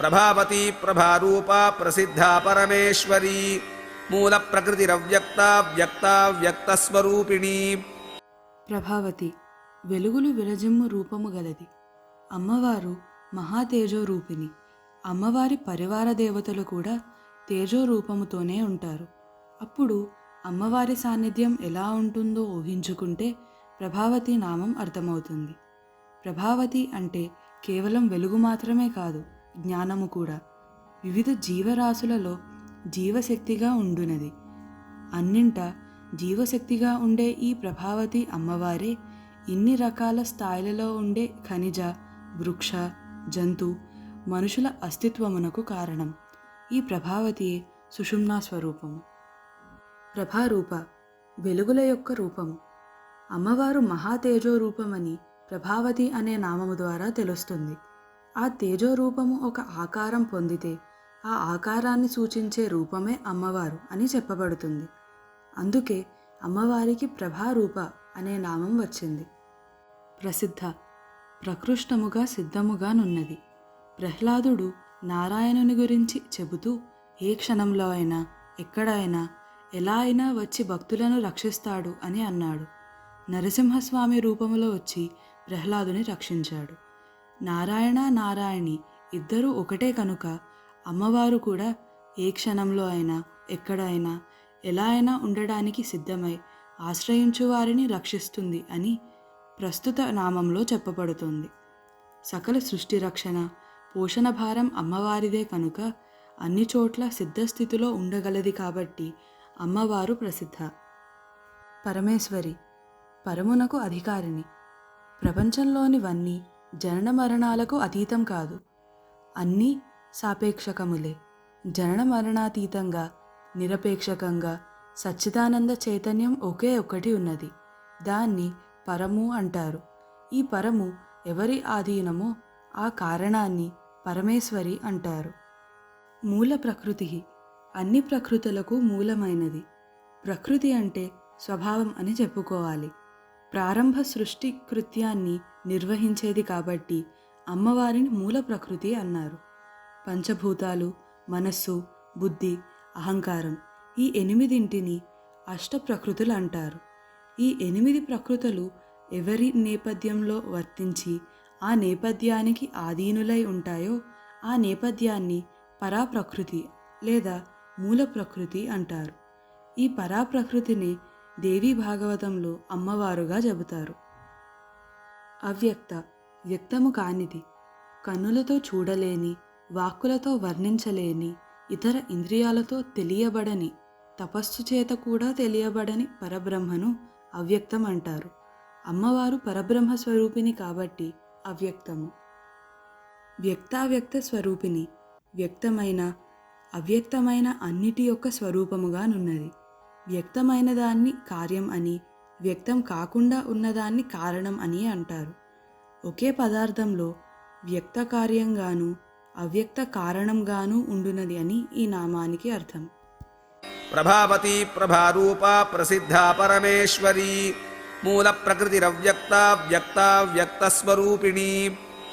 ప్రభావతి ప్రభారూప ప్రసిద్ధా పరమేశ్వరీ. మూల ప్రకృతిరవ్యక్త వ్యక్త వ్యక్తస్వరూపిణీ. ప్రభావతి వెలుగులు విరజమ్ము రూపము గలది. అమ్మవారు మహాతేజో రూపిణి అమ్మవారి పరివార దేవతలు కూడా తేజో రూపముతోనే ఉంటారు. అప్పుడు అమ్మవారి సాన్నిధ్యం ఎలా ఉంటుందో ఊహించుకుంటే ప్రభావతి నామం అర్థమవుతుంది. ప్రభావతి అంటే కేవలం వెలుగు మాత్రమే కాదు జ్ఞానము కూడా. వివిధ జీవరాశులలో జీవశక్తిగా ఉండునది. అన్నింట జీవశక్తిగా ఉండే ఈ ప్రభావతి అమ్మవారే ఇన్ని రకాల స్థాయిలలో ఉండే ఖనిజ వృక్ష జంతు మనుషుల అస్తిత్వమునకు కారణం. ఈ ప్రభావతి సుషుమ్నా స్వరూపము. ప్రభారూప వెలుగుల యొక్క రూపము. అమ్మవారు మహాతేజో రూపమని ప్రభావతి అనే నామము ద్వారా తెలుస్తుంది. ఆ తేజో రూపము ఒక ఆకారం పొందితే ఆ ఆకారాన్ని సూచించే రూపమే అమ్మవారు అని చెప్పబడుతుంది. అందుకే అమ్మవారికి ప్రభారూప అనే నామం వచ్చింది. ప్రసిద్ధ ప్రకృష్టముగా సిద్ధముగా నున్నది. ప్రహ్లాదుడు నారాయణుని గురించి చెబుతూ ఏ క్షణంలో అయినా ఎక్కడైనా ఎలా అయినా వచ్చి భక్తులను రక్షిస్తాడు అని అన్నాడు. నరసింహస్వామి రూపంలో వచ్చి ప్రహ్లాదుని రక్షించాడు. నారాయణ నారాయణి ఇద్దరూ ఒకటే కనుక అమ్మవారు కూడా ఏ క్షణంలో అయినా ఎక్కడైనా ఎలా అయినా ఉండడానికి సిద్ధమై ఆశ్రయించు వారిని రక్షిస్తుంది అని ప్రస్తుత నామంలో చెప్పబడుతుంది. సకల సృష్టి రక్షణ పోషణ భారం అమ్మవారిదే కనుక అన్ని చోట్ల సిద్ధస్థితిలో ఉండగలది కాబట్టి అమ్మవారు ప్రసిద్ధ. పరమేశ్వరి పరమునకు అధికారిని ప్రపంచంలోనివన్నీ జనన మరణాలకు అతీతం కాదు. అన్నీ సాపేక్షకములే. జనన మరణాతీతంగా నిరపేక్షకంగా సచ్చిదానంద చైతన్యం ఒకే ఒకటి ఉన్నది. దాన్ని పరము అంటారు. ఈ పరము ఎవరి ఆధీనమో ఆ కారణాన్ని పరమేశ్వరి అంటారు. మూల ప్రకృతి అన్ని ప్రకృతులకు మూలమైనది. ప్రకృతి అంటే స్వభావం అని చెప్పుకోవాలి. ప్రారంభ సృష్టి కృత్యాన్ని నిర్వహించేది కాబట్టి అమ్మవారిని మూల ప్రకృతి అన్నారు. పంచభూతాలు మనస్సు బుద్ధి అహంకారం ఈ ఎనిమిదింటిని అష్ట ప్రకృతులు అంటారు. ఈ ఎనిమిది ప్రకృతులు ఎవరి నేపథ్యంలో వర్తించి ఆ నేపథ్యానికి ఆధీనులై ఉంటాయో ఆ నేపథ్యాన్ని పరాప్రకృతి లేదా మూల ప్రకృతి అంటారు. ఈ పరాప్రకృతిని దేవీ భాగవతంలో అమ్మవారుగా చెబుతారు అవ్యక్త వ్యక్తము కానిది కన్నులతో చూడలేని వాక్కులతో వర్ణించలేని ఇతర ఇంద్రియాలతో తెలియబడని తపస్సు చేత కూడా తెలియబడని పరబ్రహ్మను అవ్యక్తం అంటారు అమ్మవారు పరబ్రహ్మ స్వరూపిణి కాబట్టి అవ్యక్తము. వ్యక్తావ్యక్త స్వరూపిణి వ్యక్తమైన అవ్యక్తమైన అన్నిటి యొక్క స్వరూపముగా నున్నది వ్యక్తమైన దాన్ని కార్యం అని వ్యక్తం కాకుండా ఉన్నదాన్ని కారణం అని అంటారు. ఒకే పదార్థంలో వ్యక్త కార్యంగాను అవ్యక్త కారణంగాను ఉండునది అని ఈ నామానికి అర్థం. ప్రభావతి ప్రభారూప ప్రసిద్ధా పరమేశ్వరీ మూల ప్రకృతిరవ్యక్త వ్యక్త వ్యక్తస్వరూపిణీ.